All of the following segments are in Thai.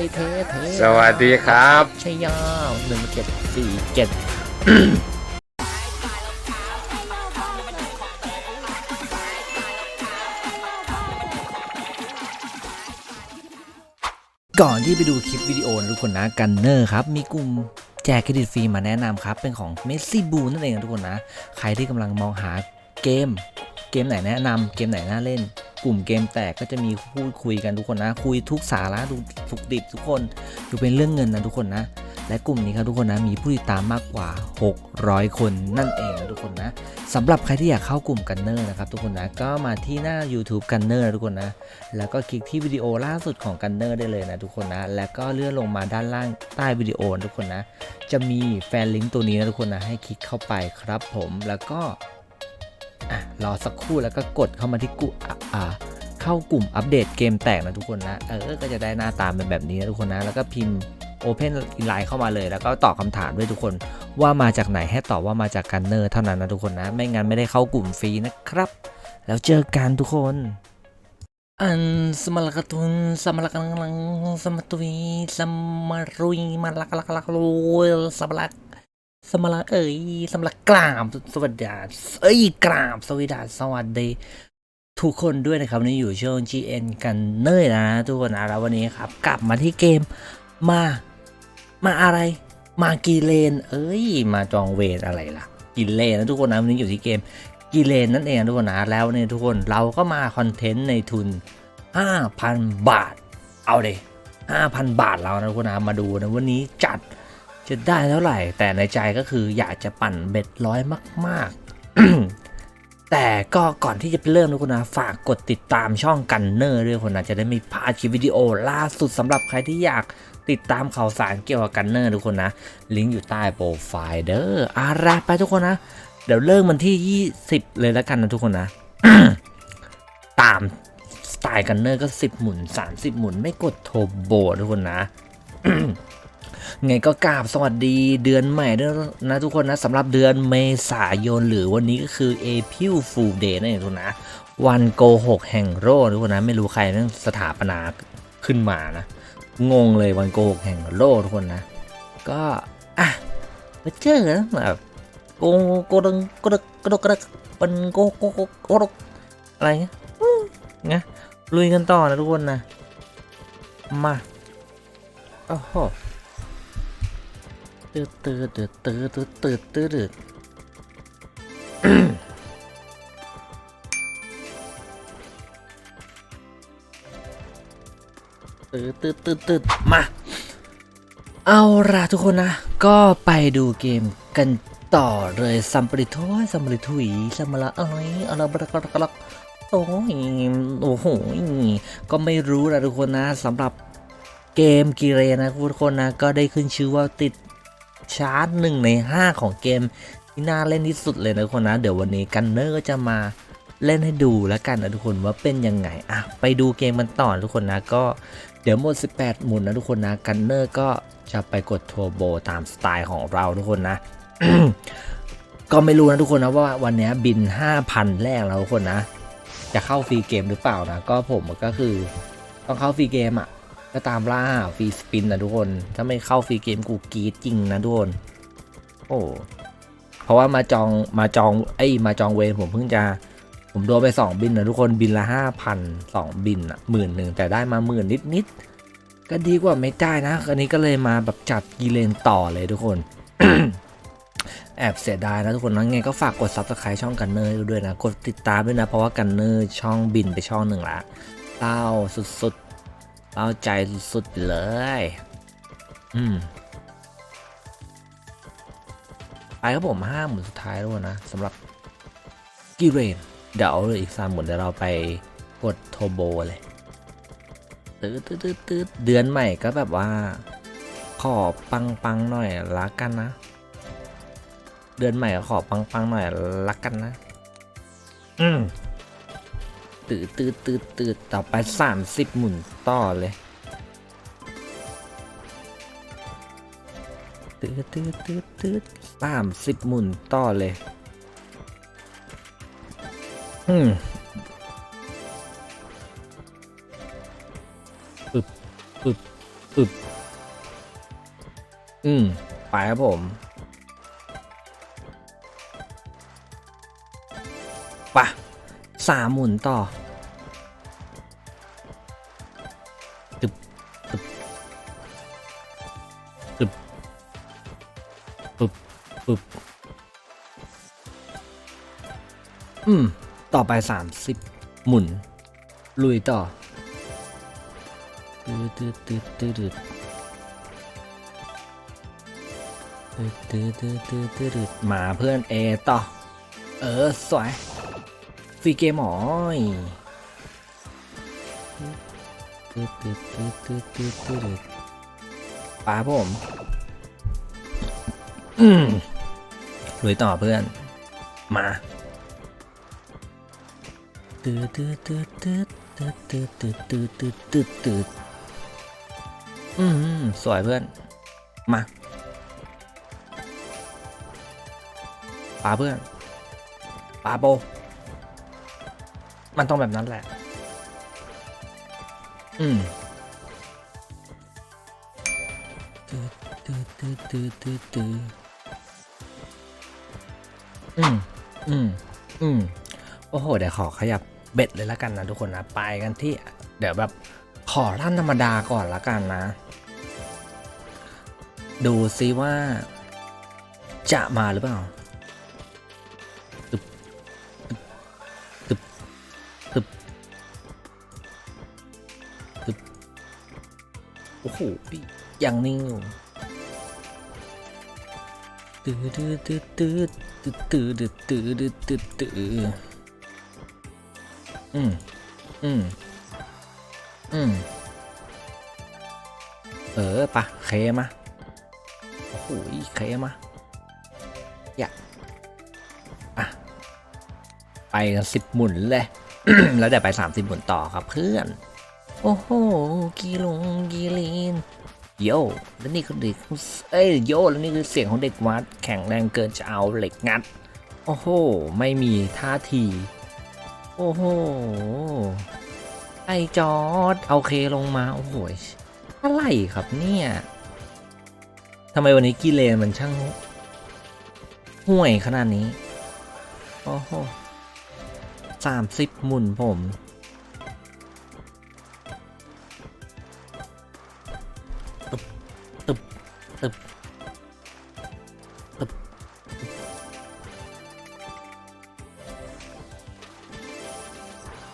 ไปเทเทสวัสดีครับชัยยาหนึ่งเจ็ดสี่เจ็ดก่อนที่ไปดูคลิปวิดีโอนะทุกคนนะกันเนอร์ครับ มีกลุ่มแจกเครดิตฟรีมาแนะนำครับ เป็นของเมสซี่บูนั่นเองนะทุกคนนะ ใครที่กำลังมองหาเกม เกมไหนแนะนำเกมไหนน่าเล่น กลุ่มเกมแตกก็จะมีพูดคุยกันทุกคนนะ คุยทุกสาระทุกทุกดิบทุกคนดูเป็นเรื่องเงินนะทุกคนนะ และกลุ่มนี้ครับทุกคนนะมีผู้ติดตามมากกว่า 600 คนนั่นเองนะทุกคนนะสำหรับใครที่อยากเข้ากลุ่มกันเนอร์นะครับทุกคนนะก็มาที่หน้า YouTube กันเนอร์นะทุกคนนะแล้วก็คลิกที่วิดีโอล่าสุดของกันเนอร์ได้เลยนะทุกคนนะแล้วก็เลื่อนลงมาด้านล่างใต้วิดีโอนะทุกคนนะจะมีแฟนลิงก์ตัวนี้นะทุกคนนะให้คลิกเข้าไปครับผมแล้วก็ อะรอสักครู่แล้วก็กดเข้ามาที่กุอะอ่าเข้ากลุ่มอัปเดตเกมแตกนะทุกคนนะ เออ ก็จะได้หน้าตาเป็นแบบนี้นะทุกคนนะ แล้วก็พิมพ์ Open Line เข้ามาเลย แล้วก็ตอบคำถามด้วยทุกคนว่ามาจากไหนให้ตอบว่ามาจากกันเนอร์เท่านั้นนะทุกคนนะ ไม่งั้นไม่ได้เข้ากลุ่มฟรีนะครับ แล้วเจอกันทุกคน อันสมรกตุนสมรกังลังสมตุยสมรุยมาลักลักลักลุยสมรัก สมรักเอ้ยสมรักกราบสวัสดีเอ้ยกราบสวัสดีสวัสดี ทุกคนด้วยนะครับนี่อยู่ช่วง GN กันเนยนะทุกคนนะแล้ววันนี้ครับ กลับมาที่เกมมา มาอะไร มากีเลน เอ้ย มาจองเวรอะไรล่ะกีเลนนะทุกคนนะวันนี้อยู่ที่เกมกีเลนนั่นเองทุกคนนะแล้วเนี่ยทุกคนเราก็มาคอนเทนต์ในทุน 5,000 บาท เอาเลย5,000 บาทเรานะทุกคนนะมาดูนะวันนี้จัด จะได้เท่าไหร่ แต่ในใจก็คืออยากจะปั่นเบ็ดร้อยมากๆ แต่ก็ก่อนที่จะไปเริ่มทุกคนนะฝากกดติดตามช่องกันเนอร์ด้วยคนนะจะได้ไม่พลาดคลิปวิดีโอล่าสุดสำหรับใครที่อยากติดตามข่าวสารเกี่ยวกับกันเนอร์ทุกคนนะ ลิงก์อยู่ใต้โปรไฟล์เด้ออะไรไปทุกคนนะ เดี๋ยวเริ่มมันที่ 20 เลยแล้วกันนะทุกคนนะ ตามสไตล์กันเนอร์ก็ 10 หมุน 30 หมุนไม่กดโทโบทุกคนนะ ไงก็กราบสวัสดีเดือนใหม่ด้วยนะทุกคนนะสำหรับเดือนเมษายนหรือวันนี้ก็คือ April Fool Day นั่นเองทุกคนนะวันโกหกแห่งโรคทุกคนนะไม่รู้ใครนั่งสถาปนาขึ้นมานะ งงเลยวันโกหกแห่งโลกทุกคนนะ ก็อะมาเจอนะแบบโกโกดังโกดักโกดักโกดักมันโกโกโกโกดักอะไรเงี้ยไงลุยกันต่อนะทุกคนนะมาโอ้โห ตืดตืดตืดตืดตืดตืดตืดตืดตืดตืดตืดตืดมา เอาล่ะทุกคนนะ ก็ไปดูเกมกันต่อเลยซัมปริโทยซัมปริทุยซัมมาละเอ้ยอะไรบลักบลักบลักโอ้ยโอ้โหก็ไม่รู้นะทุกคนนะสำหรับเกมกีเรนะทุกคนนะ ก็ได้ขึ้นชื่อว่าติด ชาร์ตหนึ่งใน 5 ของเกมที่น่าเล่นที่สุดเลยนะทุกคนนะ เดี๋ยววันนี้กันเนอร์ก็จะมาเล่นให้ดูแล้วกันนะทุกคนว่าเป็นยังไงอะไปดูเกมกันต่อทุกคนนะก็เดี๋ยวหมด 18 หมุนนะทุกคนนะกันเนอร์ก็จะไปกดทัวร์โบตามสไตล์ของเราทุกคนนะก็ไม่รู้นะทุกคนนะว่าวันนี้บิน 5,000 แรกแล้วทุกคนนะ จะเข้าฟรีเกมหรือเปล่านะ ก็ผมก็คือต้องเข้าฟรีเกมอะ ก็ตามล่าฟรีสปินนะทุกคน ถ้าไม่เข้าฟรีเกมกูกรีดจริงนะทุกคน โอ้เพราะว่ามาจองมาจองไอ้มาจองเวรผมเพิ่งจะผมโดนไป 2 บินนะทุกคนบินละห้าพันสองบินอะหมื่นหนึ่งแต่ได้มาหมื่นนิดนิดๆก็ดีกว่าไม่ได้นะอันนี้ก็เลยมาแบบจัดกีเลนต่อเลยทุกคน แอบเสียดายนะทุกคนนะไงก็ฝากกดซับสไครต์ช่องกันเนอร์ด้วยนะ กดติดตามด้วยนะ เพราะว่ากันเนอร์ช่องบินไปช่องหนึ่งละเต้าสุดๆ เต้าใจสุดๆเลย อืมไปครับผมห้าหมุนสุดท้ายแล้วนะสำหรับกีเรนเดี๋ยวเอาเลยอีกสามหมุนเดี๋ยวเราไปกดโทโบเลยตืดตืดตืดตืดเดือนใหม่ก็แบบว่า ขอปังปังๆหน่อยละกันนะ เดือนใหม่ก็ขอปังปังๆหน่อยละกันนะ อืม ตืดตืดตืดตืดต่อไปสามสิบหมุนต่อเลยตืดตืดตืดตืดสามสิบหมุนต่อเลย อืมปึบปึบอึบอืม ไปครับผม ปะสามหมุนต่อ อืม ต่อไปสามสิบหมุน ลุยต่อตืดตืดตืดตืดตืดตืดตืดตืดตืดตืดมาเพื่อนเอต่อ เออ สวยฟรีเกมหมอยตืดตืดตืดตืดตืดตืดป้าผมอืมลุยต่อเพื่อน มา ตืดตืดตืดตืดตืดตืดตืดตืดตืดตืดตืดอืมสวยเพื่อน มาปาเพื่อนปาโบ มันต้องแบบนั้นแหละ อืมตืดตืดตืดตืดตืดตืดอืมอืมอืม โอ้โห เดี๋ยวขอขยับเบ็ดเลยละกันนะทุกคนนะ ไปกันที่ เดี๋ยวแบบขอรั่นธรรมดาก่อนละกันนะ ดูซิว่า จะมาหรือเปล่าตึบตึบตึบโอ้โหยังนิ่งอยู่ตื้อตื้อตื้อตื้อตื้อตื้อตื้อตื้อ อืม อืม อืม เออปะเคมาโอ้โหเคมาอยาอะ ไปกันสิบหมุนเลย แล้วเดี๋ยวไปสามสิบหมุนต่อครับเพื่อน โอ้โห กีลงกีลีนโยแล้วนี่คือเด็กเอ้ยโยแล้วนี่คือเสียงของเด็กวัด แข็งแรงเกินจะเอาเหล็กงัด โอ้โห ไม่มีท่าที โอ้โห ไอจอดเอาเคลงมา โอ้โห อะไรครับเนี่ยทำไมวันนี้กีเลนมันช่างห่วยขนาดนี้ โอ้โหสามสิบหมุนผม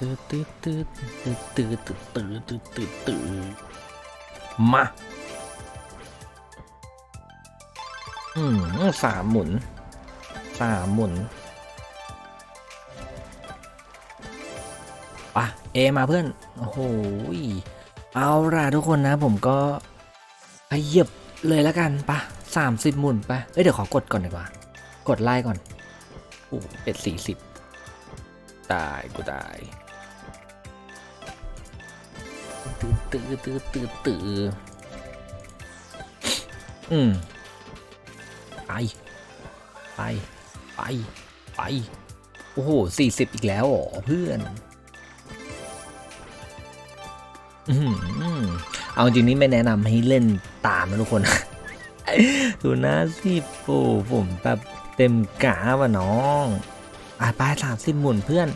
ตืดตืดตืดตืดตืดตืดตืดตืดตืดตืดมาอืมสามหมุนสามหมุนปะเอมาเพื่อน โอ้โหเอาล่ะทุกคนนะ ผมก็ขยับเลยแล้วกันปะสามสิบหมุนปะเอ้ยเดี๋ยวขอกดก่อนดีกว่า กดไล่ก่อนโอ้เป็ดสี่สิบตายกูตาย ตื้อตื้อตื้อตื้อตื้ออืมไป ไป ไป ไป โอ้โหสี่สิบอีกแล้วเหรอเพื่อน อือหือเอาจริงนี่ไม่แนะนำให้เล่นตามนะทุกคนดูน้าสิโอ้ผมแบบเต็มกาว่ะน้องอะไปสามสิบหมุนเพื่อน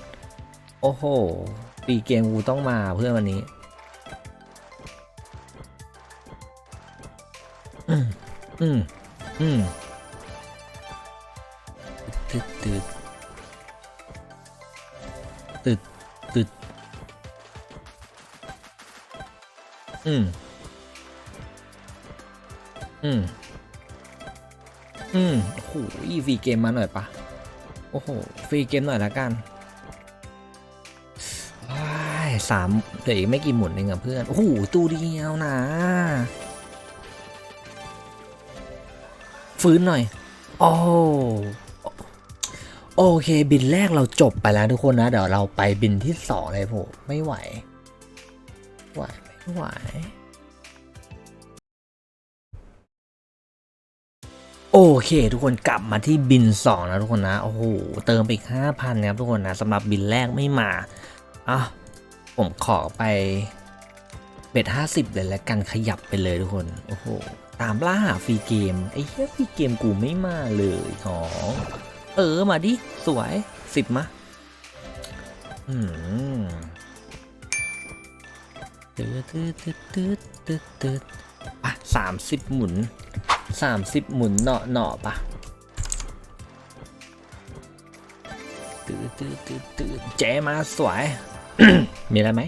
โอ้โห ปีเกมกูต้องมาเพื่อนวันนี้ อืม อืมตึดตึดตึดตึดอืม อืม อืมโอ้โหฟรีเกมมาหน่อยปะโอ้โห ฟรีเกมหน่อยละกันว้ายสามเหลืออีกไม่กี่หมุนเองอะเพื่อน โอ้โห ตู้เดียวนะ ฟื้นหน่อย โอ้โอเค บินแรกเราจบไปแล้วทุกคนนะ เดี๋ยวเราไปบินที่สองเลยผมไม่ไหว ไหว ไม่ไหว โอเคทุกคนกลับมาที่บิน2แล้วทุกคนนะ โอ้โห เติมไปอีก5,000ครับทุกคนนะสำหรับบินแรกไม่มาอะผมขอไปเบ็ดห้าสิบเลยแล้วกันขยับไปเลยทุกคน โอ้โห ตามล่าหาฟรีเกม ไอ้เหี้ยฟรีเกมกูไม่มาเลยขอเออมาดิ สวยสิบมาอืมตืดตืดตืดตืดตืดตืดอะสามสิบหมุนสามสิบหมุนเนาะเนาะปะตืดตืดตืดตืดแจมาสวย มีอะไรไหม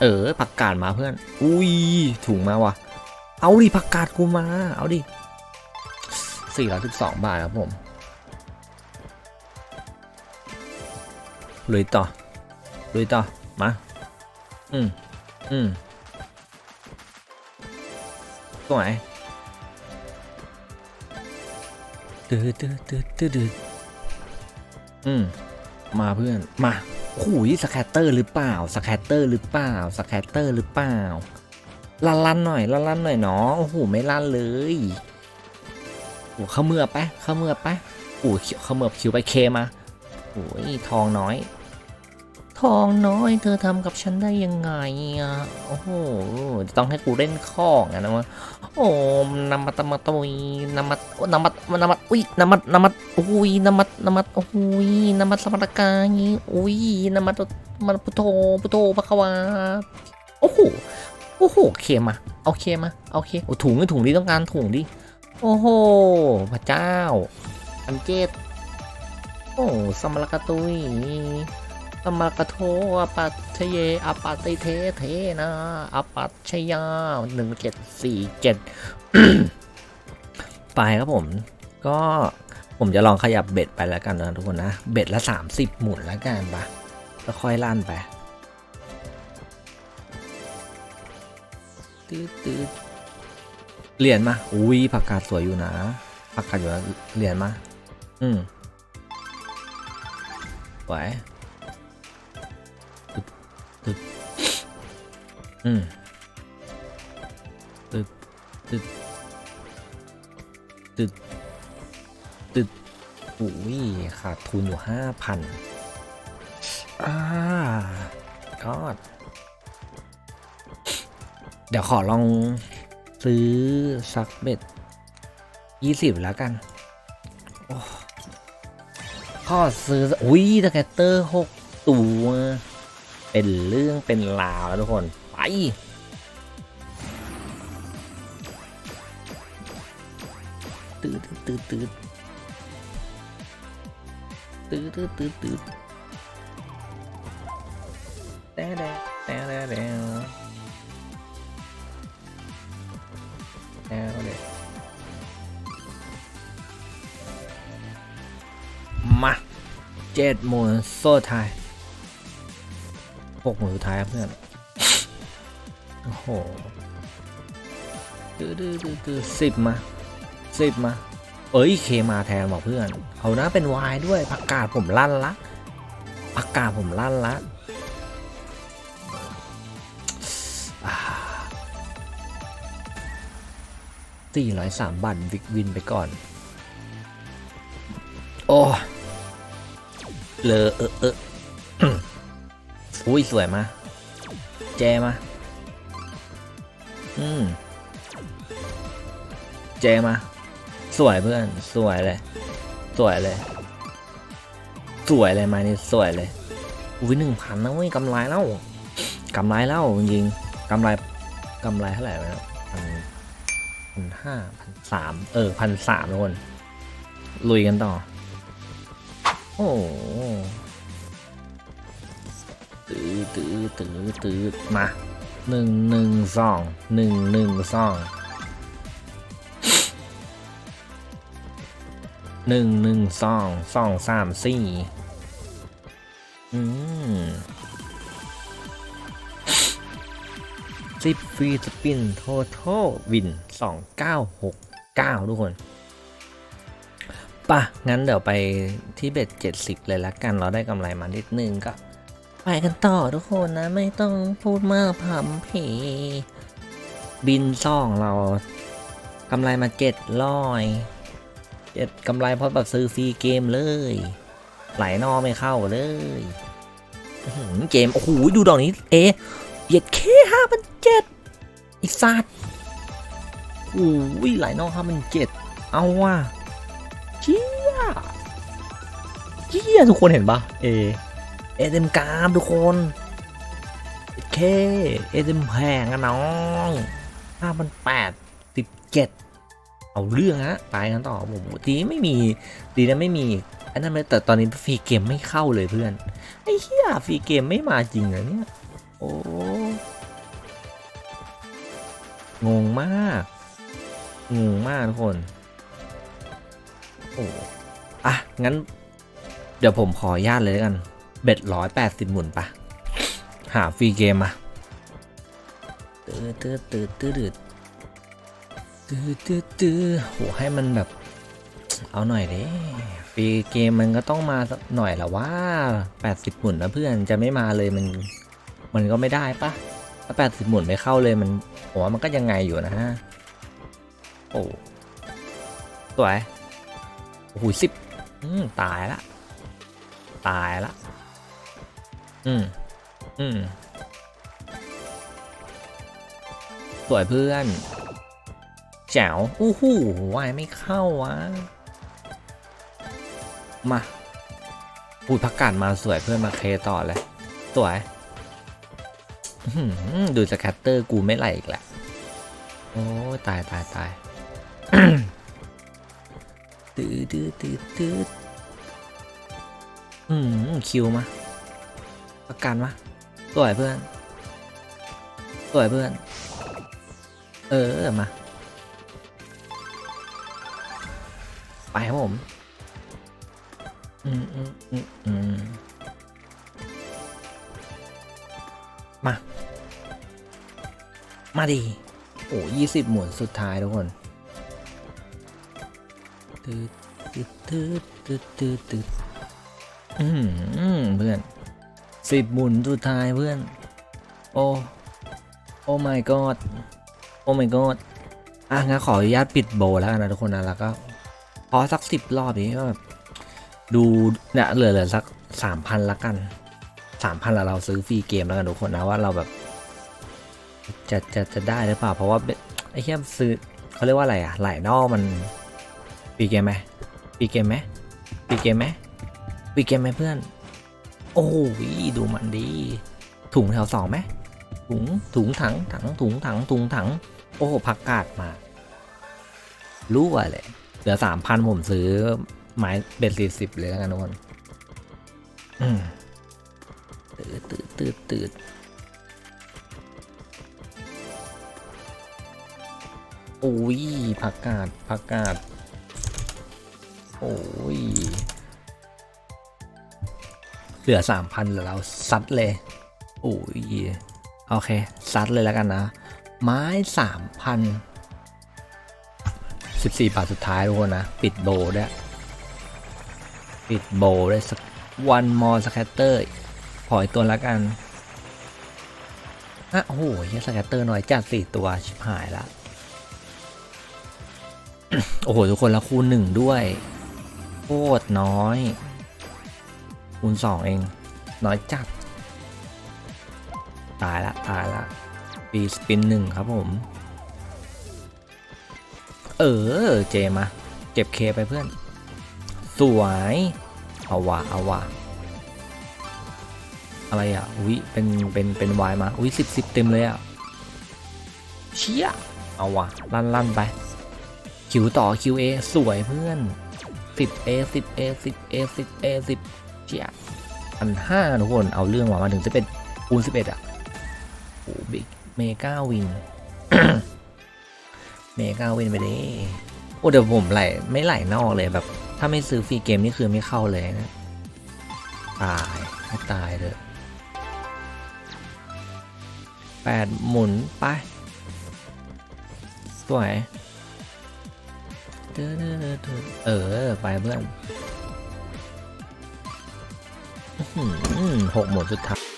เออผักกาดมาเพื่อน อุ้ยถุงมาว่ะ เอาดิผักกาดกูมา เอาดิสี่ร้อยสิบสองบาทครับผมลุยต่อลุยต่อ มา อืม อืมตรงไหนตืดตืดตืดตืดตืดอืม มาเพื่อน มาหูยสแคตเตอร์หรือเปล่า สแคตเตอร์หรือเปล่า สแคตเตอร์หรือเปล่า ลันลันหน่อยลันลันหน่อยเนาะโอ้โหไม่ลันเลยโอ้เข้าเมือบไปเข้าเมือบไปโอ้เข้าเมือคิวไปเคมาโอ้ยทองน้อย ทองน้อยเธอทำกับฉันได้ยังไงอะโอ้โหต้องให้กูเล่นข้องอะนะวะโอ้นามัตมาตุยนามัตนามัตนามัตอุ้ยนามัตนามัตอุ้ยนามัตนามัตโอ้ยนามัตสมรกายอุ้ยนามัตมันพุทโธพุทโธพระควาโอ้โห โอ้โหเคมาเอาเคมาเอาเคโอ้ถุงนี่ถุงดิต้องการถุงดิโอ้โหพระเจ้าอันเจตโอ้สมรกตุยสมรกโทอปัตชเยอปัตติเทเทนะอปัตชยาหนึ่งเจ็ดสี่เจ็ดไปครับผม ก็ผมจะลองขยับเบ็ดไปแล้วกันนะทุกคนนะ เบ็ดละสามสิบหมุนแล้วกันปะแล้วค่อยลั่นไป ตืดตืดเหรียญมาอุ้ยผักกาดสวยอยู่นะผักกาดอยู่นะเหรียญมาอืมไหวตึบตึบอืมตึบตึบตึบตึบอุ้ยขาดทุนอยู่ห้าพันอ่ากอด เดี๋ยวขอลองซื้อสักเบ็ดยี่สิบแล้วกันโอ้อซื้อ อุ้ยสแกตเตอร์หกตัว เป็นเรื่องเป็นราวแล้วทุกคน ไปตืดตืดตืดตืดตืดตืดตืด เจ็ดหมุนโซ่ท้ายหกหมุนสุดท้ายครับเพื่อน โอ้โหดื้อดื้อดื้อดื้อสิบมาสิบมา เอ้ยเคมาแทนบอกเพื่อน เอานะเป็นวายด้วยประกาศผมลั่นละประกาศผมลั่นละอ่า403บาทวิกวินไปก่อน โอ้ เลอเออเอออุ้ยสวยมา แจมา อืม แจมา สวยเพื่อน สวยเลย สวยเลย สวยเลยมานี่สวยเลย อุ้ยหนึ่งพันนะเว้ยกำไรแล้วกำไรแล้วจริงกำไรกำไรเท่าไหร่วะเนี่ยพันพันห้าพันสามเออพันสามทุกคน ลุยกันต่อ โอ้ตื้อตื้อตื้อตื้อมาหนึ่งหนึ่งสองหนึ่งหนึ่งสองหนึ่งหนึ่งสองสองสามสี่อืมสิบฟรีสปินโททอลวินสองเก้าหกเก้าทุกคน ป่ะงั้นเดี๋ยวไปที่เบ็ดเจ็ดสิบเลยละกัน เราได้กำไรมานิดนึงก็ ไปกันต่อทุกคนนะ ไม่ต้องพูดมากพำเพบินซ่องเรากำไรมาเจ็ดร้อยเจ็ดกำไรเพราะแบบซื้อฟรีเกมเลย ไหลนอไม่เข้าเลยเกมโอ้โหดูดอกนี้ เอเหยียดแค่ห้าพันเจ็ดอ้สัตว์โอ้ยหลนอห้าพันเจ็ดเอาว่ะ เชี่ยทุกคนเห็นปะเอเอเดมกรามทุกคนเคเอเดมแพงอะน้องห้าพันแปดสิบเจ็ดเอาเรื่องฮะไปกันต่อผมดีไม่มีดีนะไม่มีอันนั้นเลยแต่ตอนนี้ฟรีเกมไม่เข้าเลยเพื่อนไอ้เหี้ยฟรีเกมไม่มาจริงเหรอเนี่ยโอ้งงมากงงมากทุกคนโอ้ อะ งั้น เดี๋ยวผมขออนุญาตเลยกัน เบ็ดร้อยแปดสิบหมุนปะหาฟรีเกมมาตื้อตื้อตื้อตื้อตื้อตื้อตื้อตื้อโหให้มันแบบ เอาหน่อยด้ฟรีเกมมันก็ต้องมาหน่อยละว่าแปดสิบหมุนนะเพื่อนจะไม่มาเลยมัน มันก็ไม่ได้ปะถ้าแปดสิบหมุนไม่เข้าเลยมันผมว่ามันก็ยังไงอยู่นะฮะโอ้สวยโอ้โหสิบ อืมตายละ ตายละ อืม อืม สวยเพื่อน แจ๋วอู้หูวายไม่เข้าวะ มาพูดพักการมาสวยเพื่อนมาเคต่อเลย สวยดูสแคตเตอร์กูไม่ไหลอีกแหละ โอ้ตายตายตายตื้อตื้อตื้อตื้อ อืมคิวมาประกันมาสวยเพื่อนสวยเพื่อน เออ มา ไปครับผม อืมอืมอืมอืมมา มาดี โอ้ยี่สิบหมุนสุดท้ายทุกคนตืดตืดตืดตืดตืดตืด อืมเพื่อนสิบหมุนสุดท้ายเพื่อน โอ้โอ้ my god โอ้ my god อะงั้นขออนุญาตปิดโบว์แล้วกันนะทุกคนนะแล้วก็พอสักสิบรอบนี้ก็ดูเนี่ยเหลือเหลือสักสามพันละกันสามพันล้วเราซื้อฟรีเกมแล้วกันทุกคนนะว่าเราแบบ จะจะจะได้หรือเปล่า เพราะว่าไอ้เหี้ยซื้อเขาเรียกว่าอะไรอะหลายนอกมันฟรีเกมไหมฟรีเกมไหมฟรีเกมไหม ฟรีเกมไหมเพื่อน โอ้ยดูมันดี ถุงแถวสองไหมถุงถุงถังถังถุงถังถุงถัง โอ้พักกาดมารู้ว่าเลยเหลือสามพันผมซื้อไม้เบ็ดสี่สิบเลยแล้วกันทุกคนอืมตืดตืดตืดตืดโอ้ยผักกาดผักกาด โอ้ย เหลือสามพันเหลือเราซัดเลยโอ้ยโอเคซัดเลยแล้วกันนะ ไม้สามพันสิบสี่บาทสุดท้ายทุกคนนะ ปิดโบด้วยปิดโบด้วยสักวันมอสแคตเตอร์ขออีกตัวแล้วกันอะโอ้โหเฮียสแคตเตอร์น่อยจัดสี่ตัวชิบหายละโอ้โห ทุกคนละคูณหนึ่งด้วย โคตรน้อย คูณสองเอง น้อยจัด ตายละ ตายละปีสปินหนึ่งครับผม เออ เจมา เก็บเคไปเพื่อน สวย เอาว่ะเอาว่ะอะไรอะ อุ้ยเป็น เป็น เป็นวายมา อุ้ยสิบสิบเต็มเลยอะ เชี่ย เอาว่ะลั่นลั่นไป คิวต่อ QA สวยเพื่อน 10A 10A 10A 10A 10เอสิบ ชี่ยพันห้าทุกคนเอาเรื่องว่ะมาถึงจะเป็นคูณ11อะโอ้บิ๊กเมกาวินเมกาวินไปดิโอ้เดี๋ยวผมไหลไม่ไหลนอกเลยแบบ ถ้าไม่ซื้อฟรีเกมนี่คือไม่เข้าเลยนะตายให้ตายเลยแปดหมุนไปสวยเด้อเด้อเด้อเออไปเพื่อน หกหมุนสุดท้าย